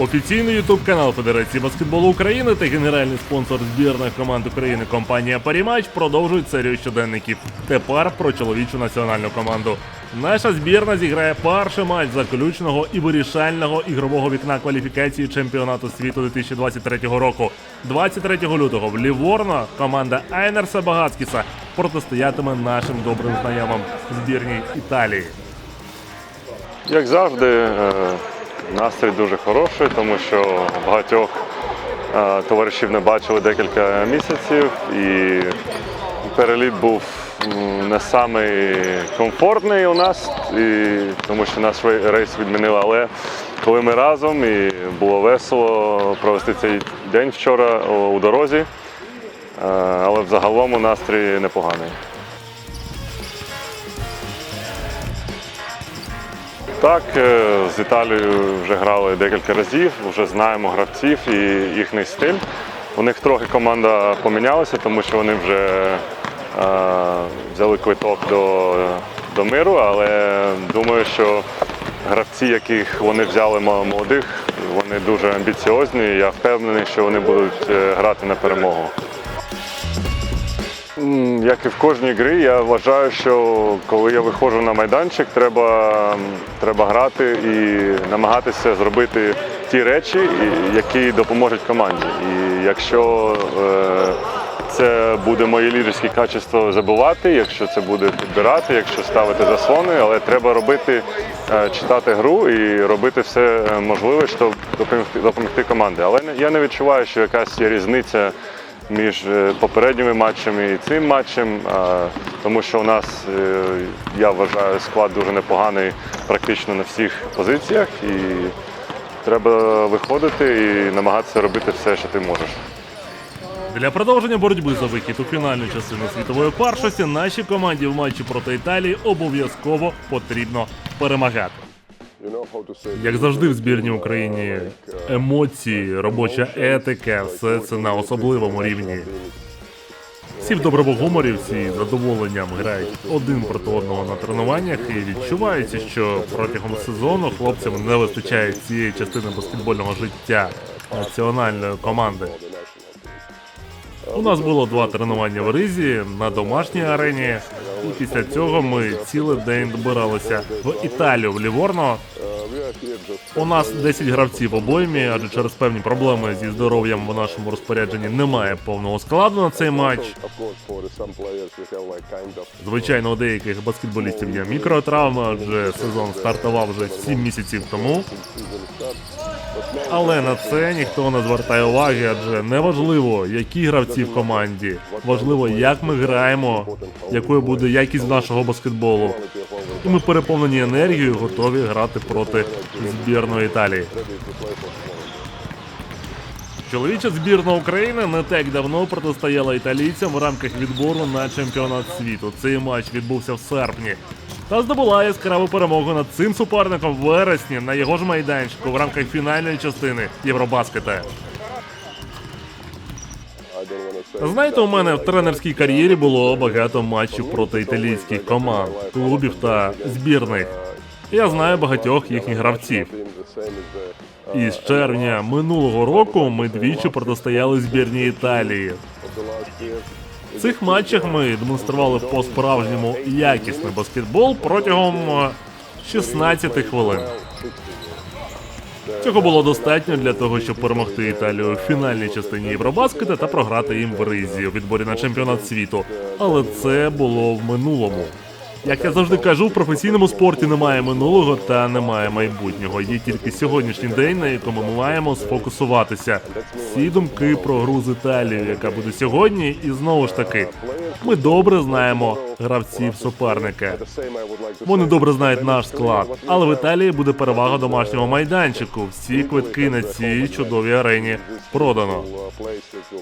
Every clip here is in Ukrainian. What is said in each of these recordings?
Офіційний ютуб канал Федерації баскетболу України та генеральний спонсор збірних команд України компанія Парімач продовжують серію щоденників. Тепер про чоловічу національну команду. Наша збірна зіграє перший матч заключного і вирішального ігрового вікна кваліфікації чемпіонату світу 2023 року. 23 лютого в Ліворно команда Айнерса Багацкіса протистоятиме нашим добрим знайомим збірній Італії. Як завжди, е, настрій дуже хороший, тому що багатьох е, товаришів не бачили декілька місяців, і переліт був не самий комфортний у нас, і, тому що наш рейс відмінили. Але коли ми разом і було весело провести цей день вчора у дорозі, е, але взагалом настрій непоганий. Так, е, з Італією вже грали декілька разів, вже знаємо гравців і їхній стиль. У них трохи команда помінялася, тому що вони вже е, взяли квиток до, до миру, але думаю, що гравці, яких вони взяли мо- молодих, вони дуже амбіціозні. Я впевнений, що вони будуть е, грати на перемогу. Як і в кожній грі, я вважаю, що коли я виходжу на майданчик, треба, треба грати і намагатися зробити ті речі, які допоможуть команді. І якщо е, це буде моє лідерське качество забувати, якщо це буде підбирати, якщо ставити заслони, але треба робити, е, читати гру і робити все е, можливе, щоб допомогти, допомогти команді. Але я не відчуваю, що якась є різниця між е, попередніми матчами і цим матчем, тому що у нас, е, я вважаю, склад дуже непоганий практично на всіх позиціях, і треба виходити і намагатися робити все, що ти можеш. Для продовження боротьби за вихід у фінальну частину світової першості нашій команді в матчі проти Італії обов'язково потрібно перемагати. Як завжди в збірній Україні емоції, робоча етика, все це на особливому рівні. Всі в доброму гуморі, всі з задоволенням грають один проти одного на тренуваннях і відчувається, що протягом сезону хлопцям не вистачає цієї частини баскетбольного життя національної команди. У нас було два тренування в Ризі на домашній арені, і після цього ми цілий день добиралися в Італію в Ліворно. У нас 10 гравців в обоймі, адже через певні проблеми зі здоров'ям в нашому розпорядженні немає повного складу на цей матч. Звичайно, у деяких баскетболістів є мікротравми, адже сезон стартував вже 7 місяців тому. Але на це ніхто не звертає уваги, адже не важливо, які гравці в команді. Важливо, як ми граємо, якою буде якість нашого баскетболу. І ми переповнені енергією, готові грати проти збірної Італії. Чоловіча збірна України не так давно протистояла італійцям в рамках відбору на чемпіонат світу. Цей матч відбувся в серпні. Та здобула яскраву перемогу над цим суперником в вересні на його ж майданчику в рамках фінальної частини Євробаскета. Знаєте, у мене в тренерській кар'єрі було багато матчів проти італійських команд, клубів та збірних. Я знаю багатьох їхніх гравців. І з червня минулого року ми двічі протистояли збірній Італії. В цих матчах ми демонстрували по-справжньому якісний баскетбол протягом е, 16 хвилин. Цього було достатньо для того, щоб перемогти Італію в фінальній частині Євробаскета та програти їм в ризі у відборі на чемпіонат світу. Але це було в минулому. Як я завжди кажу, в професійному спорті немає минулого та немає майбутнього. Є тільки сьогоднішній день, на якому ми маємо сфокусуватися. Всі думки про гру з Італією, яка буде сьогодні, і знову ж таки, ми добре знаємо гравців суперника. Вони добре знають наш склад, але в Італії буде перевага домашнього майданчику. Всі квитки на цій чудовій арені продано.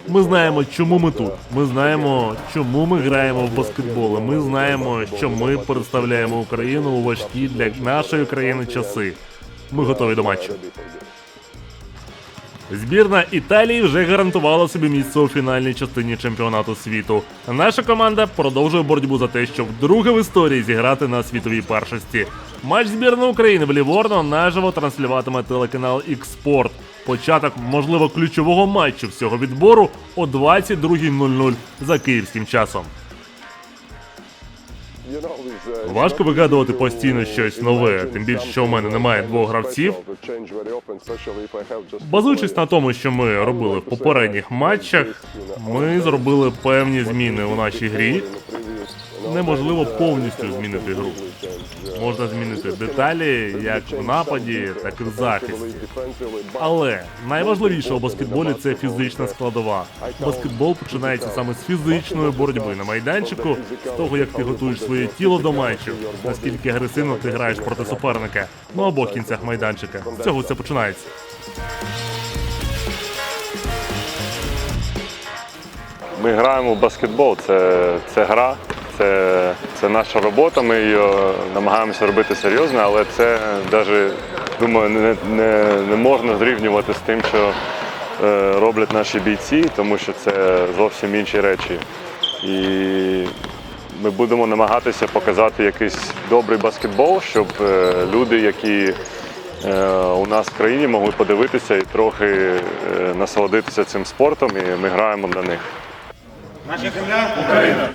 Ми знаємо, чому ми тут. Ми знаємо, чому ми граємо в баскетбол. Ми знаємо, що ми представляємо Україну у важкі для нашої країни часи. Ми готові до матчу. Збірна Італії вже гарантувала собі місце у фінальній частині чемпіонату світу. Наша команда продовжує боротьбу за те, щоб вдруге в історії зіграти на світовій першості. Матч збірної України в Ліворно наживо транслюватиме телеканал X-Sport. Початок, можливо, ключового матчу всього відбору о 22.00 за київським часом. Важко вигадувати постійно щось нове, тим більше, що у мене немає двох гравців. Базуючись на тому, що ми робили в попередніх матчах, ми зробили певні зміни у нашій грі. Неможливо повністю змінити гру. Можна змінити деталі як в нападі, так і в захисті. Але найважливіше у баскетболі це фізична складова. Баскетбол починається саме з фізичної боротьби на майданчику, з того як ти готуєш своє тіло до матчу, наскільки агресивно ти граєш проти суперника на обох кінцях майданчика. З цього все починається. Ми граємо в баскетбол, це, це гра, це, це наша робота. Ми її намагаємося робити серйозно, але це навіть, думаю, не, не, не можна зрівнювати з тим, що е, роблять наші бійці, тому що це зовсім інші речі. І ми будемо намагатися показати якийсь добрий баскетбол, щоб е, люди, які е, у нас в країні могли подивитися і трохи е, насолодитися цим спортом, і ми граємо для них. Наша земля Україна.